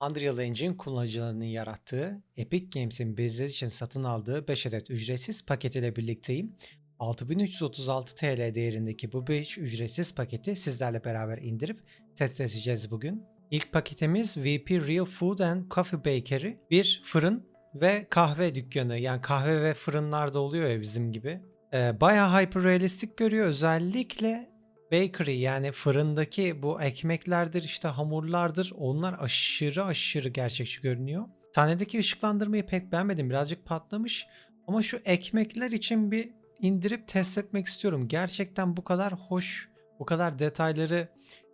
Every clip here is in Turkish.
Unreal Engine kullanıcılarının yarattığı Epic Games'in bizler için satın aldığı 5 adet ücretsiz paket ile birlikteyim. 6336 TL değerindeki bu 5 ücretsiz paketi sizlerle beraber indirip test edeceğiz bugün. İlk paketimiz VP Real Food and Coffee Bakery. Bir fırın ve kahve dükkanı. Yani kahve ve fırınlarda oluyor ya bizim gibi. Ee, bayağı hyperrealistik görüyor. Özellikle bakery yani fırındaki bu ekmeklerdir işte hamurlardır onlar aşırı aşırı gerçekçi görünüyor. Sahnedeki ışıklandırmayı pek beğenmedim birazcık patlamış ama şu ekmekler için bir indirip test etmek istiyorum. Gerçekten bu kadar hoş bu kadar detayları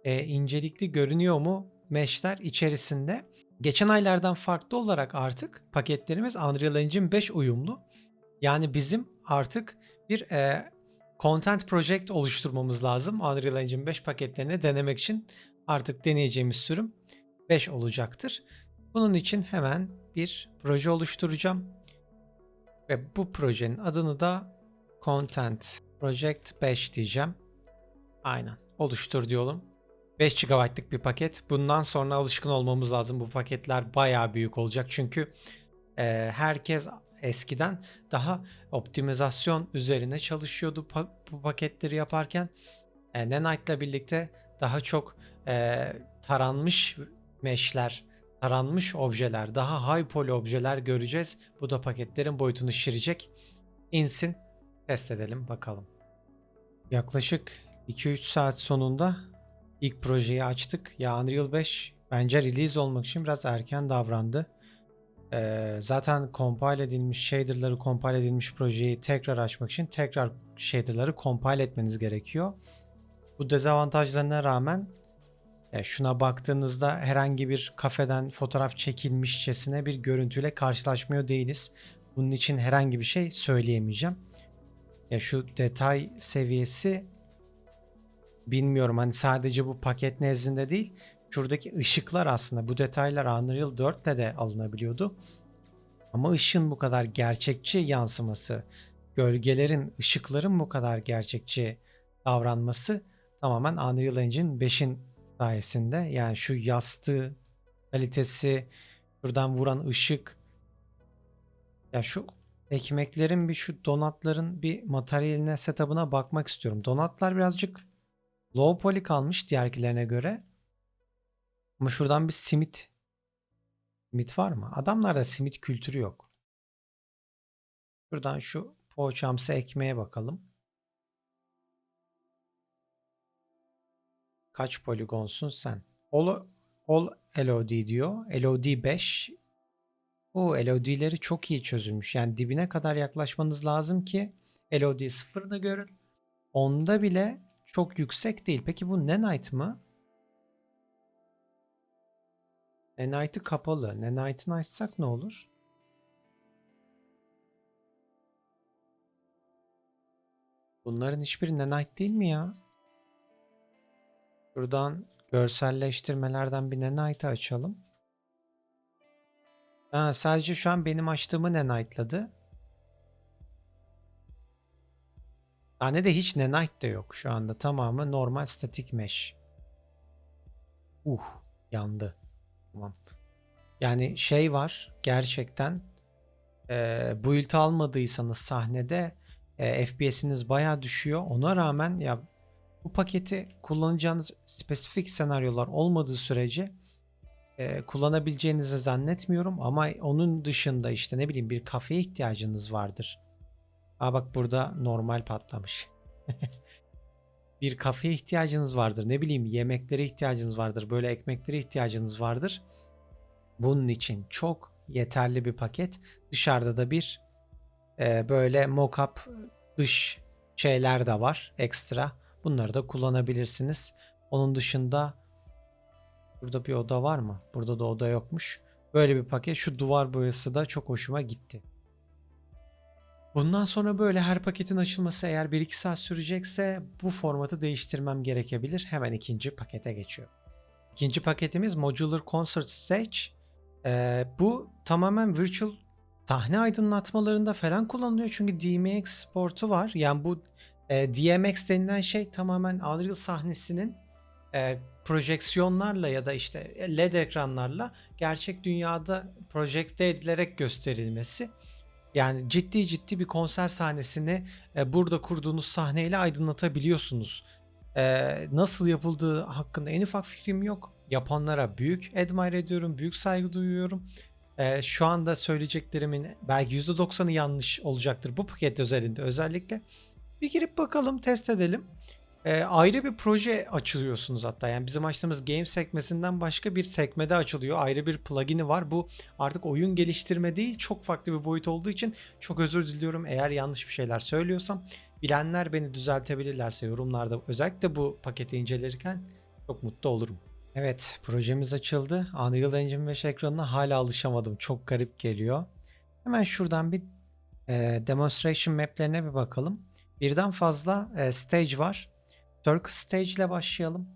e, incelikli görünüyor mu meshler içerisinde. Geçen aylardan farklı olarak artık paketlerimiz Unreal Engine 5 uyumlu. Yani bizim artık bir e, content project oluşturmamız lazım. Unreal Engine 5 paketlerini denemek için artık deneyeceğimiz sürüm 5 olacaktır. Bunun için hemen bir proje oluşturacağım. Ve bu projenin adını da Content Project 5 diyeceğim. Aynen. Oluştur diyorum. 5 GB'lık bir paket. Bundan sonra alışkın olmamız lazım. Bu paketler bayağı büyük olacak. Çünkü e, herkes eskiden daha optimizasyon üzerine çalışıyordu pa- bu paketleri yaparken. E, Nanite'la birlikte daha çok e, taranmış meshler, taranmış objeler, daha high poly objeler göreceğiz. Bu da paketlerin boyutunu şişirecek. İnsin, test edelim bakalım. Yaklaşık 2-3 saat sonunda ilk projeyi açtık. Ya Unreal 5 bence release olmak için biraz erken davrandı. Zaten compile edilmiş shader'ları compile edilmiş projeyi tekrar açmak için tekrar shader'ları compile etmeniz gerekiyor. Bu dezavantajlarına rağmen ya şuna baktığınızda herhangi bir kafeden fotoğraf çekilmişçesine bir görüntüyle karşılaşmıyor değiliz. Bunun için herhangi bir şey söyleyemeyeceğim. Ya şu detay seviyesi bilmiyorum hani sadece bu paket nezdinde değil şuradaki ışıklar aslında bu detaylar Unreal 4'te de alınabiliyordu. Ama ışın bu kadar gerçekçi yansıması, gölgelerin, ışıkların bu kadar gerçekçi davranması tamamen Unreal Engine 5'in sayesinde. Yani şu yastığı kalitesi, şuradan vuran ışık. Ya şu ekmeklerin bir şu donatların bir materyaline setup'ına bakmak istiyorum. Donatlar birazcık low poly kalmış diğerkilerine göre. Ama şuradan bir simit. Simit var mı? Adamlarda simit kültürü yok. Şuradan şu poğaçamsı ekmeğe bakalım. Kaç poligonsun sen? All, all LOD diyor. LOD 5. O LOD'leri çok iyi çözülmüş. Yani dibine kadar yaklaşmanız lazım ki LOD 0'ını görün. Onda bile çok yüksek değil. Peki bu Nanite mı? Nanite'ı kapalı. Nanite'ını açsak ne olur? Bunların hiçbiri Nanite değil mi ya? Buradan görselleştirmelerden bir Nanite açalım. Ha, sadece şu an benim açtığımı Nanite'ladı. Tane de hiç Nanite de yok şu anda. Tamamı normal statik mesh. Uh yandı. Tamam. Yani şey var gerçekten e, build almadıysanız sahnede e, FPS'iniz baya düşüyor. Ona rağmen ya bu paketi kullanacağınız spesifik senaryolar olmadığı sürece e, kullanabileceğinizi zannetmiyorum ama onun dışında işte ne bileyim bir kafeye ihtiyacınız vardır. Aa bak burada normal patlamış. bir kafeye ihtiyacınız vardır. Ne bileyim yemeklere ihtiyacınız vardır. Böyle ekmeklere ihtiyacınız vardır. Bunun için çok yeterli bir paket. Dışarıda da bir e, böyle mockup dış şeyler de var ekstra. Bunları da kullanabilirsiniz. Onun dışında burada bir oda var mı? Burada da oda yokmuş. Böyle bir paket. Şu duvar boyası da çok hoşuma gitti. Bundan sonra böyle her paketin açılması eğer 1-2 saat sürecekse bu formatı değiştirmem gerekebilir. Hemen ikinci pakete geçiyorum. İkinci paketimiz Modular Concert Stage. Ee, bu tamamen virtual sahne aydınlatmalarında falan kullanılıyor. Çünkü DMX portu var. Yani bu e, DMX denilen şey tamamen Unreal sahnesinin e, projeksiyonlarla ya da işte LED ekranlarla gerçek dünyada projekte edilerek gösterilmesi. Yani ciddi ciddi bir konser sahnesini e, burada kurduğunuz sahneyle aydınlatabiliyorsunuz. E, nasıl yapıldığı hakkında en ufak fikrim yok. Yapanlara büyük admire ediyorum, büyük saygı duyuyorum. E, şu anda söyleyeceklerimin belki %90'ı yanlış olacaktır bu paket özelinde özellikle. Bir girip bakalım, test edelim. E, ayrı bir proje açılıyorsunuz hatta. Yani bizim açtığımız game sekmesinden başka bir sekmede açılıyor. Ayrı bir plugin'i var. Bu artık oyun geliştirme değil çok farklı bir boyut olduğu için çok özür diliyorum eğer yanlış bir şeyler söylüyorsam. Bilenler beni düzeltebilirlerse yorumlarda özellikle bu paketi incelerken çok mutlu olurum. Evet projemiz açıldı. Unreal Engine 5 ekranına hala alışamadım. Çok garip geliyor. Hemen şuradan bir e, demonstration maplerine bir bakalım. Birden fazla e, stage var. Circle Stage ile başlayalım.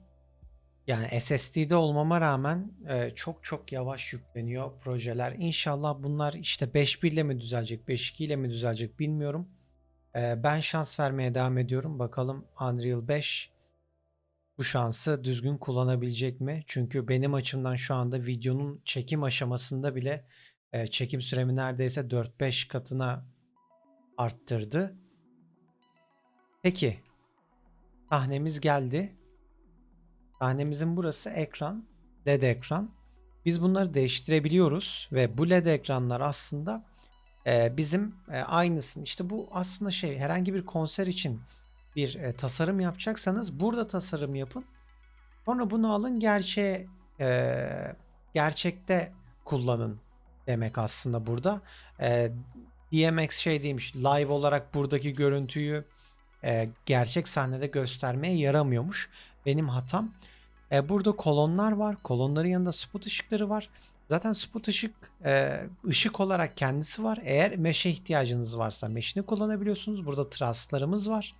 Yani SSD'de olmama rağmen e, çok çok yavaş yükleniyor projeler. İnşallah bunlar işte 5.1 ile mi düzelecek, 5.2 ile mi düzelecek bilmiyorum. E, ben şans vermeye devam ediyorum. Bakalım Unreal 5 bu şansı düzgün kullanabilecek mi? Çünkü benim açımdan şu anda videonun çekim aşamasında bile e, çekim süremi neredeyse 4-5 katına arttırdı. Peki sahnemiz geldi. Sahnemizin burası ekran, LED ekran. Biz bunları değiştirebiliyoruz ve bu LED ekranlar aslında e, bizim e, aynısını işte bu aslında şey herhangi bir konser için bir e, tasarım yapacaksanız burada tasarım yapın. Sonra bunu alın gerçeğe gerçekte kullanın demek aslında burada. DMX şey demiş live olarak buradaki görüntüyü e, gerçek sahnede göstermeye yaramıyormuş. Benim hatam. E, burada kolonlar var. Kolonların yanında spot ışıkları var. Zaten spot ışık e, ışık olarak kendisi var. Eğer meşe ihtiyacınız varsa meşini kullanabiliyorsunuz. Burada traslarımız var.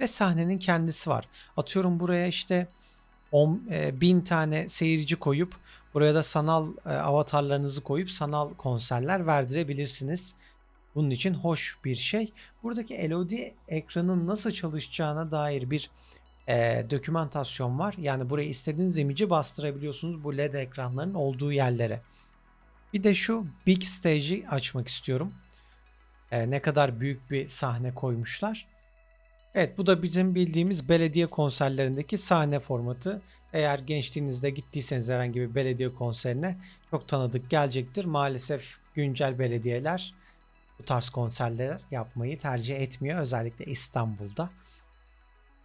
Ve sahnenin kendisi var. Atıyorum buraya işte 10 e, bin tane seyirci koyup buraya da sanal e, avatarlarınızı koyup sanal konserler verdirebilirsiniz. Bunun için hoş bir şey. Buradaki LOD ekranın nasıl çalışacağına dair bir e, dokümantasyon var. Yani buraya istediğiniz imajı bastırabiliyorsunuz bu LED ekranların olduğu yerlere. Bir de şu Big Stage'i açmak istiyorum. E, ne kadar büyük bir sahne koymuşlar. Evet bu da bizim bildiğimiz belediye konserlerindeki sahne formatı. Eğer gençliğinizde gittiyseniz herhangi bir belediye konserine çok tanıdık gelecektir. Maalesef güncel belediyeler bu tarz konserler yapmayı tercih etmiyor. Özellikle İstanbul'da.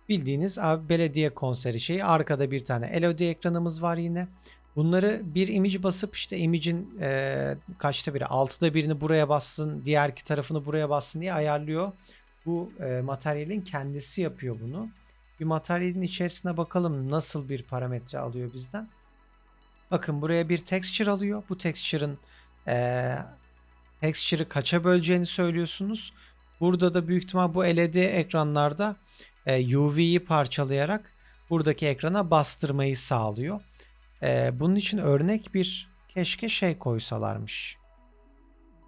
Bildiğiniz abi belediye konseri şeyi. Arkada bir tane LOD ekranımız var yine. Bunları bir image basıp işte image'in e, kaçta biri? Altıda birini buraya bassın, diğer iki tarafını buraya bassın diye ayarlıyor. Bu e, materyalin kendisi yapıyor bunu. Bir materyalin içerisine bakalım nasıl bir parametre alıyor bizden. Bakın buraya bir texture alıyor. Bu texture'ın e, texture'ı kaça böleceğini söylüyorsunuz. Burada da büyük ihtimal bu LED ekranlarda e, UV'yi parçalayarak buradaki ekrana bastırmayı sağlıyor. E, bunun için örnek bir keşke şey koysalarmış.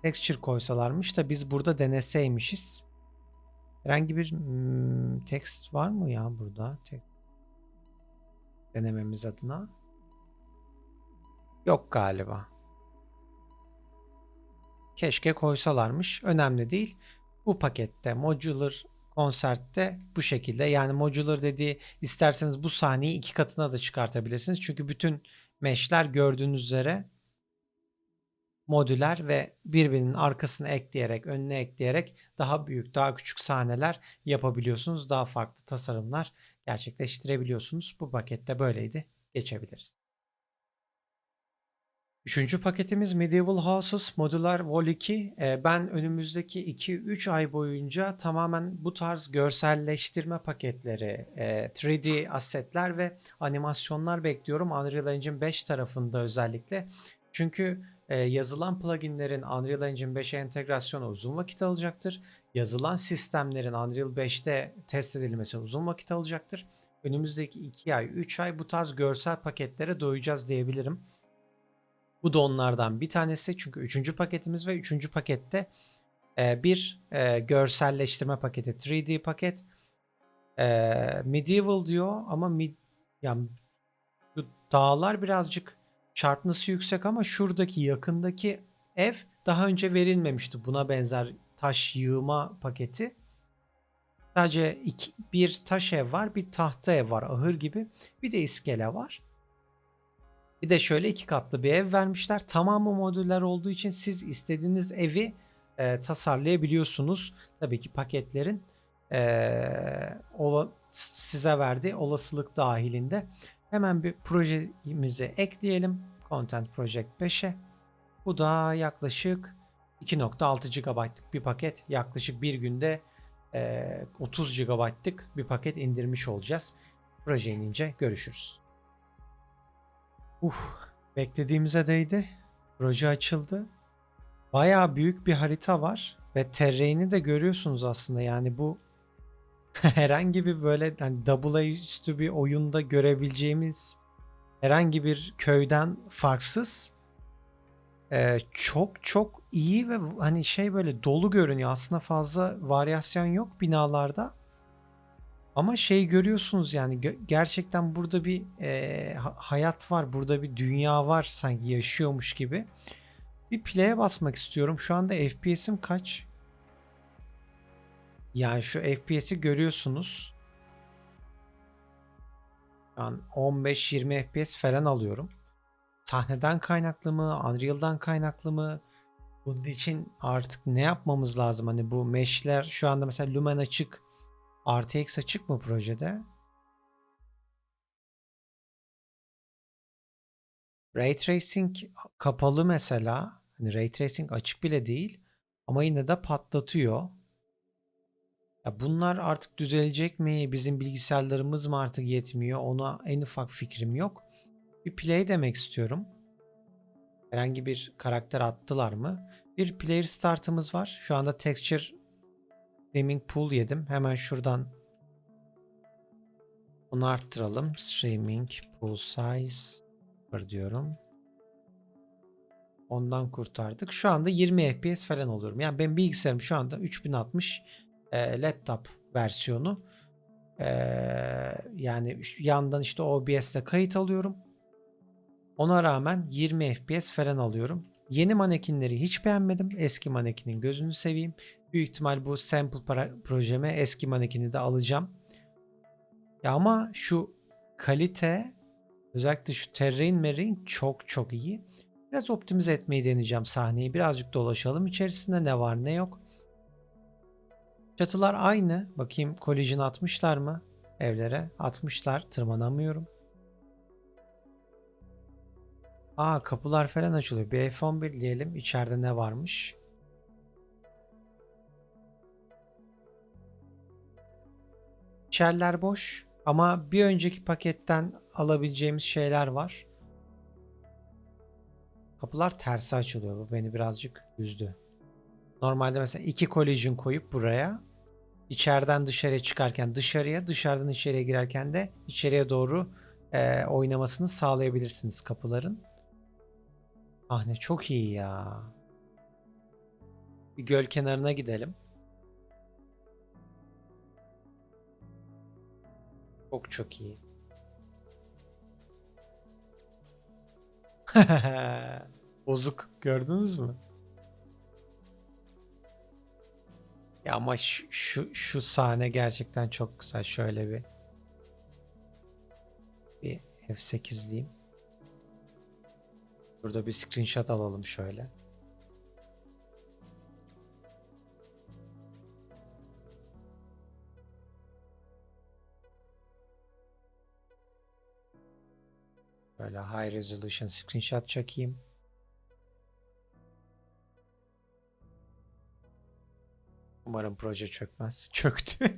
Texture koysalarmış da biz burada deneseymişiz. Herhangi bir hmm, text var mı ya burada? Denememiz adına. Yok galiba. Keşke koysalarmış. Önemli değil. Bu pakette modular konserte bu şekilde yani modular dediği isterseniz bu sahneyi iki katına da çıkartabilirsiniz. Çünkü bütün mesh'ler gördüğünüz üzere modüler ve birbirinin arkasına ekleyerek, önüne ekleyerek daha büyük, daha küçük sahneler yapabiliyorsunuz. Daha farklı tasarımlar gerçekleştirebiliyorsunuz. Bu pakette böyleydi. Geçebiliriz. Üçüncü paketimiz Medieval Houses Modular Vol 2. Ee, ben önümüzdeki 2-3 ay boyunca tamamen bu tarz görselleştirme paketleri, 3D e, asetler ve animasyonlar bekliyorum. Unreal Engine 5 tarafında özellikle. Çünkü e, yazılan pluginlerin Unreal Engine 5'e entegrasyonu uzun vakit alacaktır. Yazılan sistemlerin Unreal 5'te test edilmesi uzun vakit alacaktır. Önümüzdeki 2 ay, 3 ay bu tarz görsel paketlere doyacağız diyebilirim. Bu da onlardan bir tanesi çünkü 3. paketimiz ve 3. pakette e, bir e, görselleştirme paketi 3D paket. E, medieval diyor ama mid, Yani dağlar birazcık çarpması yüksek ama şuradaki yakındaki ev daha önce verilmemişti. Buna benzer taş yığma paketi. Sadece iki, bir taş ev var, bir tahta ev var, ahır gibi. Bir de iskele var. Bir de şöyle iki katlı bir ev vermişler. Tamamı modüller olduğu için siz istediğiniz evi e, tasarlayabiliyorsunuz. Tabii ki paketlerin e, ola, size verdiği olasılık dahilinde. Hemen bir projemizi ekleyelim. Content Project 5'e. Bu da yaklaşık 2.6 GB'lık bir paket. Yaklaşık bir günde e, 30 GB'lık bir paket indirmiş olacağız. Proje inince görüşürüz. Uf, beklediğimize değdi. Proje açıldı. Bayağı büyük bir harita var ve terrain'i de görüyorsunuz aslında. Yani bu herhangi bir böyle hani double A üstü bir oyunda görebileceğimiz herhangi bir köyden farksız ee, çok çok iyi ve hani şey böyle dolu görünüyor. Aslında fazla varyasyon yok binalarda. Ama şey görüyorsunuz yani gerçekten burada bir e, hayat var, burada bir dünya var sanki yaşıyormuş gibi. Bir play'e basmak istiyorum. Şu anda FPS'im kaç? Yani şu FPS'i görüyorsunuz. Şu an 15-20 FPS falan alıyorum. Sahneden kaynaklı mı? Unreal'dan kaynaklı mı? Bunun için artık ne yapmamız lazım? Hani bu mesh'ler şu anda mesela Lumen açık. RTX açık mı projede? Ray Tracing kapalı mesela. Hani Ray Tracing açık bile değil. Ama yine de patlatıyor. Ya bunlar artık düzelecek mi? Bizim bilgisayarlarımız mı artık yetmiyor? Ona en ufak fikrim yok. Bir play demek istiyorum. Herhangi bir karakter attılar mı? Bir player startımız var. Şu anda texture streaming pool yedim. Hemen şuradan bunu arttıralım. Streaming pool size diyorum. Ondan kurtardık. Şu anda 20 FPS falan oluyorum. Yani ben bilgisayarım şu anda 3060 e, laptop versiyonu. E, yani yandan işte OBS'le kayıt alıyorum. Ona rağmen 20 FPS falan alıyorum. Yeni manekinleri hiç beğenmedim. Eski manekinin gözünü seveyim. Büyük ihtimal bu sample para projeme eski manekini de alacağım. Ya ama şu kalite özellikle şu terrain merin çok çok iyi. Biraz optimize etmeyi deneyeceğim sahneyi. Birazcık dolaşalım içerisinde ne var ne yok. Çatılar aynı. Bakayım collision atmışlar mı evlere? Atmışlar. Tırmanamıyorum. Aa kapılar falan açılıyor. Bir F11 diyelim. İçeride ne varmış? İçeriler boş. Ama bir önceki paketten alabileceğimiz şeyler var. Kapılar tersi açılıyor. Bu beni birazcık üzdü. Normalde mesela iki collision koyup buraya içeriden dışarıya çıkarken dışarıya, dışarıdan içeriye girerken de içeriye doğru e, oynamasını sağlayabilirsiniz kapıların. Sahne çok iyi ya. Bir göl kenarına gidelim. Çok çok iyi. Bozuk gördünüz mü? Ya ama şu, şu, şu sahne gerçekten çok güzel. Şöyle bir bir F8 diyeyim. Burada bir screenshot alalım şöyle. Böyle high resolution screenshot çekeyim. Umarım proje çökmez. Çöktü.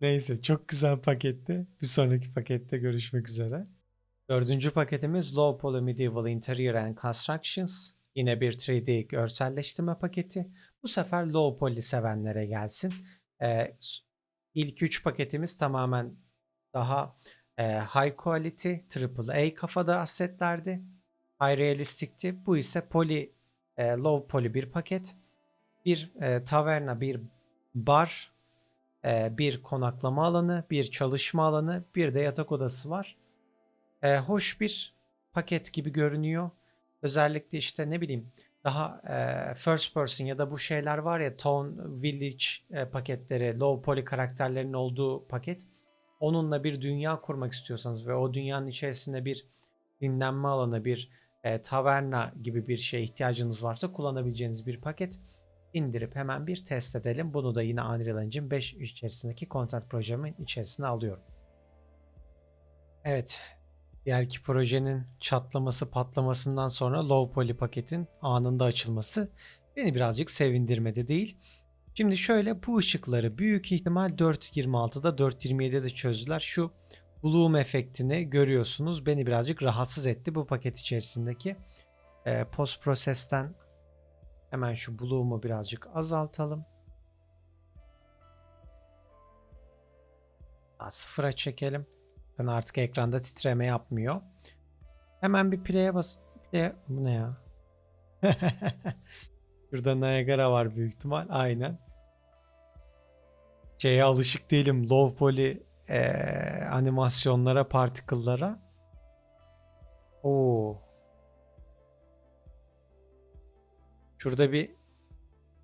Neyse çok güzel paketti. Bir sonraki pakette görüşmek üzere. Dördüncü paketimiz Low Poly Medieval Interior and Constructions. Yine bir 3D görselleştirme paketi. Bu sefer Low Poly sevenlere gelsin. Ee, ilk üç paketimiz tamamen daha e, high quality, AAA kafada assetlerdi. High realistikti. Bu ise poly, e, low poly bir paket. Bir e, taverna, bir bar Ee, bir konaklama alanı, bir çalışma alanı, bir de yatak odası var. Ee, hoş bir paket gibi görünüyor. Özellikle işte ne bileyim daha e, first person ya da bu şeyler var ya Tone Village e, paketleri, low poly karakterlerin olduğu paket. Onunla bir dünya kurmak istiyorsanız ve o dünyanın içerisinde bir dinlenme alanı, bir e, taverna gibi bir şeye ihtiyacınız varsa kullanabileceğiniz bir paket indirip hemen bir test edelim. Bunu da yine Unreal Engine 5 içerisindeki content projemin içerisine alıyorum. Evet. Diğerki projenin çatlaması patlamasından sonra low poly paketin anında açılması beni birazcık sevindirmedi değil. Şimdi şöyle bu ışıkları büyük ihtimal 4.26'da 4.27'de de çözdüler. Şu bloom efektini görüyorsunuz. Beni birazcık rahatsız etti bu paket içerisindeki. E, post prosesten hemen şu bloom'u birazcık azaltalım. Daha sıfıra çekelim. Ben artık ekranda titreme yapmıyor. Hemen bir play'e bas. Play... Bu ne ya? Şurada Niagara var büyük ihtimal. Aynen. Şeye alışık değilim. Low poly ee, animasyonlara, particle'lara. Oo. Şurada bir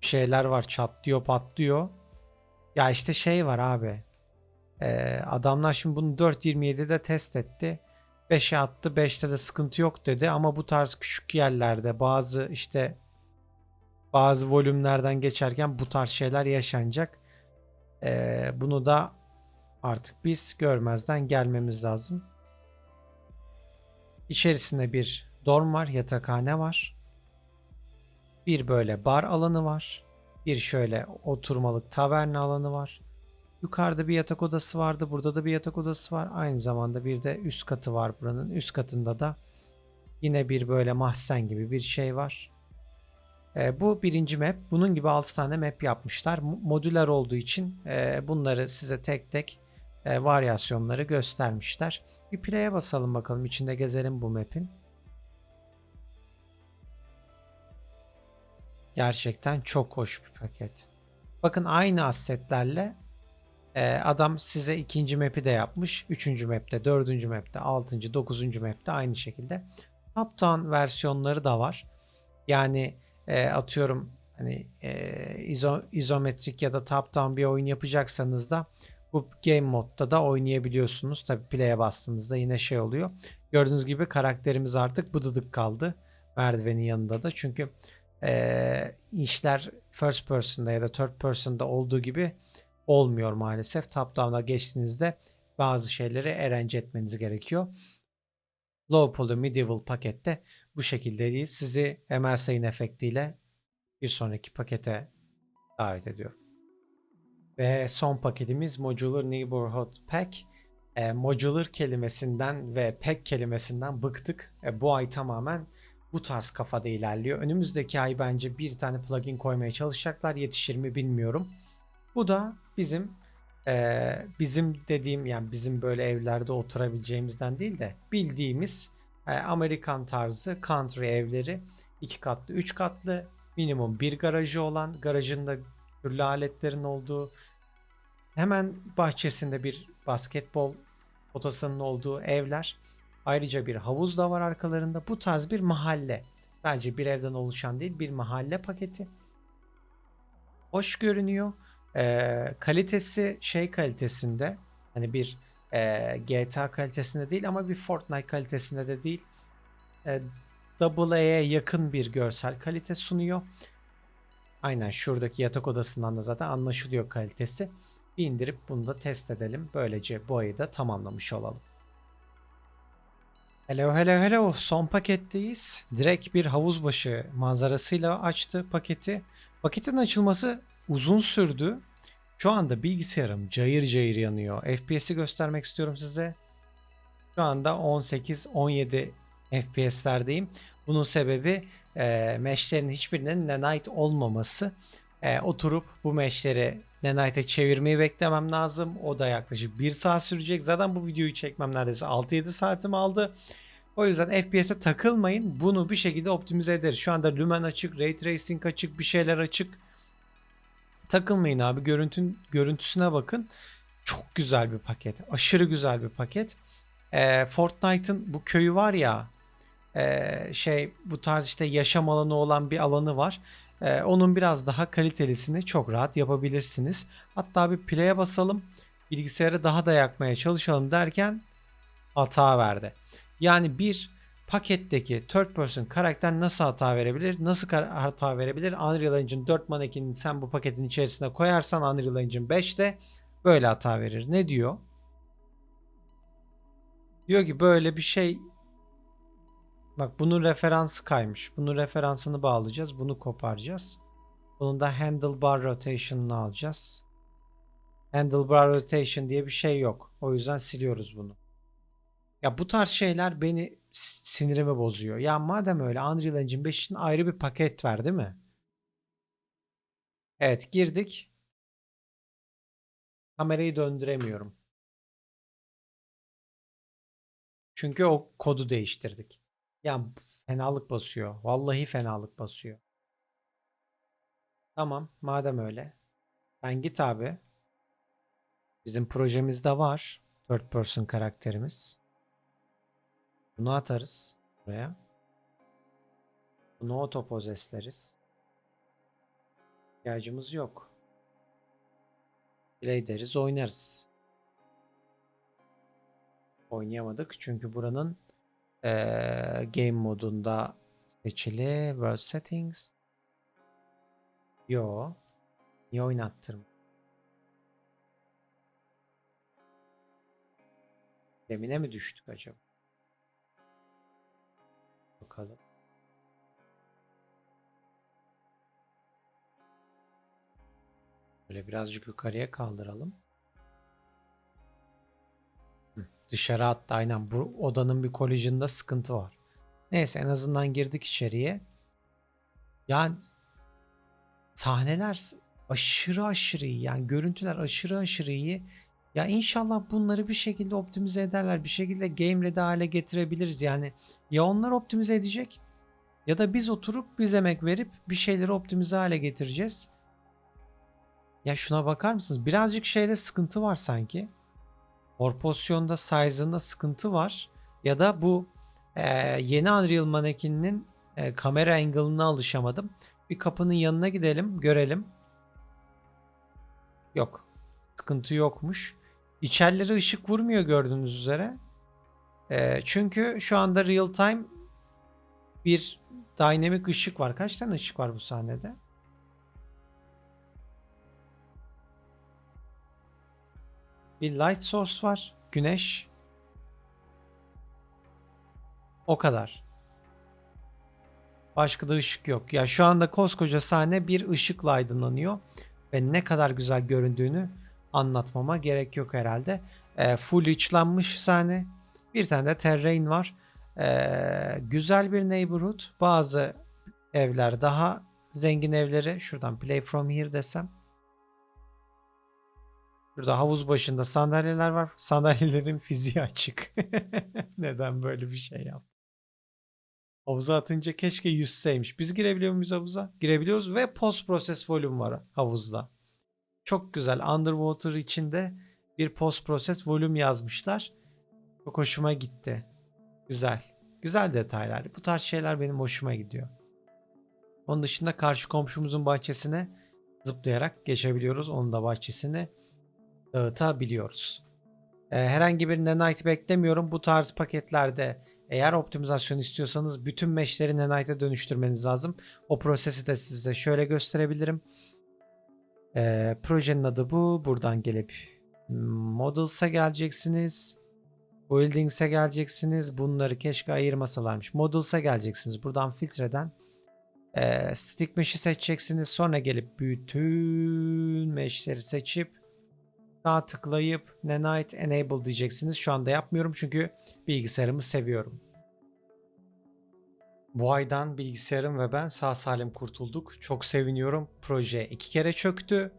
şeyler var. Çatlıyor, patlıyor. Ya işte şey var abi. Ee, adamlar şimdi bunu 4.27'de test etti. 5'e attı. 5'te de sıkıntı yok dedi ama bu tarz küçük yerlerde bazı işte bazı volümlerden geçerken bu tarz şeyler yaşanacak. Ee, bunu da artık biz görmezden gelmemiz lazım. İçerisinde bir dorm var, yatakhane var. Bir böyle bar alanı var. Bir şöyle oturmalık taverna alanı var. Yukarıda bir yatak odası vardı. Burada da bir yatak odası var. Aynı zamanda bir de üst katı var buranın. Üst katında da yine bir böyle mahzen gibi bir şey var. E, bu birinci map. Bunun gibi 6 tane map yapmışlar. Modüler olduğu için e, bunları size tek tek e, varyasyonları göstermişler. Bir play'e basalım bakalım. içinde gezelim bu map'in. Gerçekten çok hoş bir paket. Bakın aynı assetlerle e, adam size ikinci map'i de yapmış. Üçüncü map'te, dördüncü map'te, altıncı, dokuzuncu map'te aynı şekilde. Top down versiyonları da var. Yani e, atıyorum hani e, izo, izometrik ya da top down bir oyun yapacaksanız da bu game modda da oynayabiliyorsunuz. Tabi play'e bastığınızda yine şey oluyor. Gördüğünüz gibi karakterimiz artık bıdıdık kaldı. Merdivenin yanında da. Çünkü e, işler first person'da ya da third person'da olduğu gibi olmuyor maalesef. Top down'a geçtiğinizde bazı şeyleri arrange etmeniz gerekiyor. Low Poly Medieval pakette bu şekilde değil. Sizi ML efektiyle bir sonraki pakete davet ediyorum. Ve son paketimiz Modular Neighborhood Pack. E, modular kelimesinden ve pack kelimesinden bıktık. E, bu ay tamamen bu tarz kafada ilerliyor. Önümüzdeki ay bence bir tane plugin koymaya çalışacaklar. Yetişir mi bilmiyorum. Bu da bizim e, bizim dediğim yani bizim böyle evlerde oturabileceğimizden değil de bildiğimiz e, Amerikan tarzı country evleri iki katlı, üç katlı minimum bir garajı olan garajında türlü aletlerin olduğu hemen bahçesinde bir basketbol potasının olduğu evler. Ayrıca bir havuz da var arkalarında. Bu tarz bir mahalle. Sadece bir evden oluşan değil bir mahalle paketi. Hoş görünüyor. Ee, kalitesi şey kalitesinde. Hani bir e, GTA kalitesinde değil ama bir Fortnite kalitesinde de değil. E, AA'ye yakın bir görsel kalite sunuyor. Aynen şuradaki yatak odasından da zaten anlaşılıyor kalitesi. Bir indirip bunu da test edelim. Böylece bu ayı da tamamlamış olalım. Hello hello hello son paketteyiz. Direkt bir havuz başı manzarasıyla açtı paketi. Paketin açılması uzun sürdü. Şu anda bilgisayarım cayır cayır yanıyor. FPS'i göstermek istiyorum size. Şu anda 18-17 FPS'lerdeyim. Bunun sebebi e, meshlerin hiçbirinin Nanite olmaması. E, oturup bu meshleri Nanite'e çevirmeyi beklemem lazım. O da yaklaşık 1 saat sürecek. Zaten bu videoyu çekmem neredeyse 6-7 saatim aldı. O yüzden FPS'e takılmayın. Bunu bir şekilde optimize ederiz. Şu anda Lumen açık, Ray Tracing açık, bir şeyler açık. Takılmayın abi. Görüntün, görüntüsüne bakın. Çok güzel bir paket. Aşırı güzel bir paket. Ee, Fortnite'ın bu köyü var ya ee, şey bu tarz işte yaşam alanı olan bir alanı var. Ee, onun biraz daha kalitelisini çok rahat yapabilirsiniz. Hatta bir play'e basalım. Bilgisayarı daha da yakmaya çalışalım derken hata verdi. Yani bir paketteki third person karakter nasıl hata verebilir? Nasıl hata verebilir? Unreal Engine 4 manekenini sen bu paketin içerisine koyarsan Unreal Engine 5'te böyle hata verir. Ne diyor? Diyor ki böyle bir şey Bak bunun referansı kaymış. Bunun referansını bağlayacağız. Bunu koparacağız. Bunun da handlebar rotation'ını alacağız. Handlebar rotation diye bir şey yok. O yüzden siliyoruz bunu. Ya bu tarz şeyler beni sinirimi bozuyor. Ya madem öyle Unreal Engine 5'in ayrı bir paket ver değil mi? Evet girdik. Kamerayı döndüremiyorum. Çünkü o kodu değiştirdik. Ya fenalık basıyor. Vallahi fenalık basıyor. Tamam madem öyle. Sen git abi. Bizim projemizde var. Third person karakterimiz. Bunu atarız buraya. Bunu otopozessleriz. İhtiyacımız yok. Play deriz oynarız. Oynayamadık çünkü buranın eee, game modunda seçili World Settings. Yo. Niye oynattırım? Demine mi düştük acaba? Bakalım. Böyle birazcık yukarıya kaldıralım. Dışarı attı aynen. Bu odanın bir collision'da sıkıntı var. Neyse en azından girdik içeriye. Yani sahneler aşırı aşırı iyi. Yani görüntüler aşırı aşırı iyi. Ya inşallah bunları bir şekilde optimize ederler. Bir şekilde game ready hale getirebiliriz. Yani ya onlar optimize edecek ya da biz oturup biz emek verip bir şeyleri optimize hale getireceğiz. Ya şuna bakar mısınız? Birazcık şeyde sıkıntı var sanki. Proporsiyonda, size'ında sıkıntı var. Ya da bu e, yeni Unreal Manekin'in e, kamera angle'ına alışamadım. Bir kapının yanına gidelim, görelim. Yok. Sıkıntı yokmuş. İçerileri ışık vurmuyor gördüğünüz üzere. E, çünkü şu anda real time bir dynamic ışık var. Kaç tane ışık var bu sahnede? Bir light source var. Güneş. O kadar. Başka da ışık yok. Ya şu anda koskoca sahne bir ışıkla aydınlanıyor. Ve ne kadar güzel göründüğünü anlatmama gerek yok herhalde. Ee, full içlanmış sahne. Bir tane de terrain var. Ee, güzel bir neighborhood. Bazı evler daha zengin evleri. Şuradan play from here desem. Şurada havuz başında sandalyeler var. Sandalyelerin fiziği açık. Neden böyle bir şey yaptı? Havuza atınca keşke yüzseymiş. Biz girebiliyor muyuz havuza? Girebiliyoruz ve post process volume var havuzda. Çok güzel. Underwater içinde bir post process volume yazmışlar. Çok hoşuma gitti. Güzel. Güzel detaylar. Bu tarz şeyler benim hoşuma gidiyor. Onun dışında karşı komşumuzun bahçesine zıplayarak geçebiliyoruz. Onun da bahçesine dağıtabiliyoruz. Ee, herhangi bir nanite beklemiyorum. Bu tarz paketlerde eğer optimizasyon istiyorsanız bütün meshleri nanite'e dönüştürmeniz lazım. O prosesi de size şöyle gösterebilirim. Ee, projenin adı bu. Buradan gelip Models'a geleceksiniz. Buildings'e geleceksiniz. Bunları keşke ayırmasalarmış. Models'a geleceksiniz. Buradan filtreden e, Static Mesh'i seçeceksiniz. Sonra gelip bütün meshleri seçip sağ tıklayıp Nanite Enable diyeceksiniz. Şu anda yapmıyorum çünkü bilgisayarımı seviyorum. Bu aydan bilgisayarım ve ben sağ salim kurtulduk. Çok seviniyorum. Proje iki kere çöktü.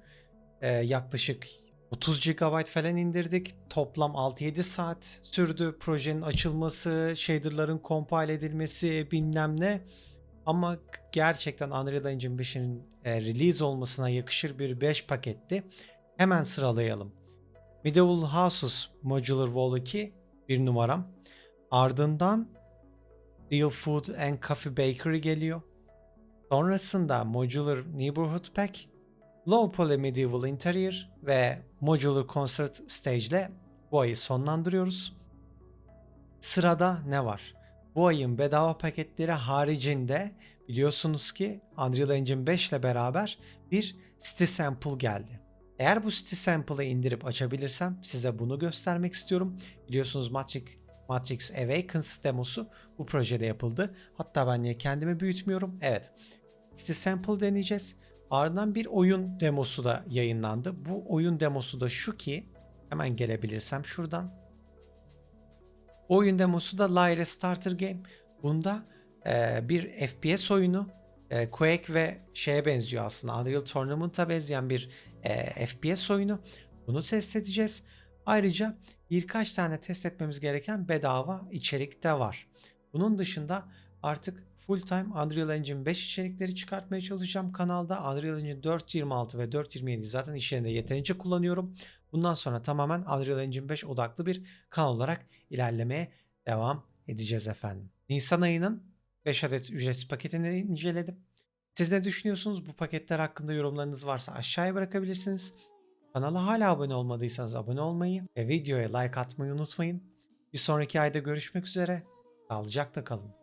Ee, yaklaşık 30 GB falan indirdik. Toplam 6-7 saat sürdü projenin açılması, shader'ların compile edilmesi bilmem ne. Ama gerçekten Unreal Engine 5'in e, release olmasına yakışır bir 5 paketti. Hemen sıralayalım. Medieval Houses Modular Wall 2 bir numaram. Ardından Real Food and Coffee Bakery geliyor. Sonrasında Modular Neighborhood Pack, Low Poly Medieval Interior ve Modular Concert Stage ile bu ayı sonlandırıyoruz. Sırada ne var? Bu ayın bedava paketleri haricinde biliyorsunuz ki Unreal Engine 5 ile beraber bir City Sample geldi. Eğer bu City Sample'ı indirip açabilirsem size bunu göstermek istiyorum. Biliyorsunuz Matrix, Matrix Awakens demosu bu projede yapıldı. Hatta ben niye kendimi büyütmüyorum? Evet. City Sample deneyeceğiz. Ardından bir oyun demosu da yayınlandı. Bu oyun demosu da şu ki hemen gelebilirsem şuradan. Oyun demosu da Lyra Starter Game. Bunda e, bir FPS oyunu. E, Quake ve şeye benziyor aslında. Unreal Tournament'a benzeyen bir e, FPS oyunu. Bunu test edeceğiz. Ayrıca birkaç tane test etmemiz gereken bedava içerik de var. Bunun dışında artık full time Unreal Engine 5 içerikleri çıkartmaya çalışacağım kanalda. Unreal Engine 4.26 ve 4.27 zaten iş yerinde yeterince kullanıyorum. Bundan sonra tamamen Unreal Engine 5 odaklı bir kanal olarak ilerlemeye devam edeceğiz efendim. Nisan ayının 5 adet ücretsiz paketini inceledim. Siz ne düşünüyorsunuz? Bu paketler hakkında yorumlarınız varsa aşağıya bırakabilirsiniz. Kanala hala abone olmadıysanız abone olmayı ve videoya like atmayı unutmayın. Bir sonraki ayda görüşmek üzere. Sağlıcakla kalın.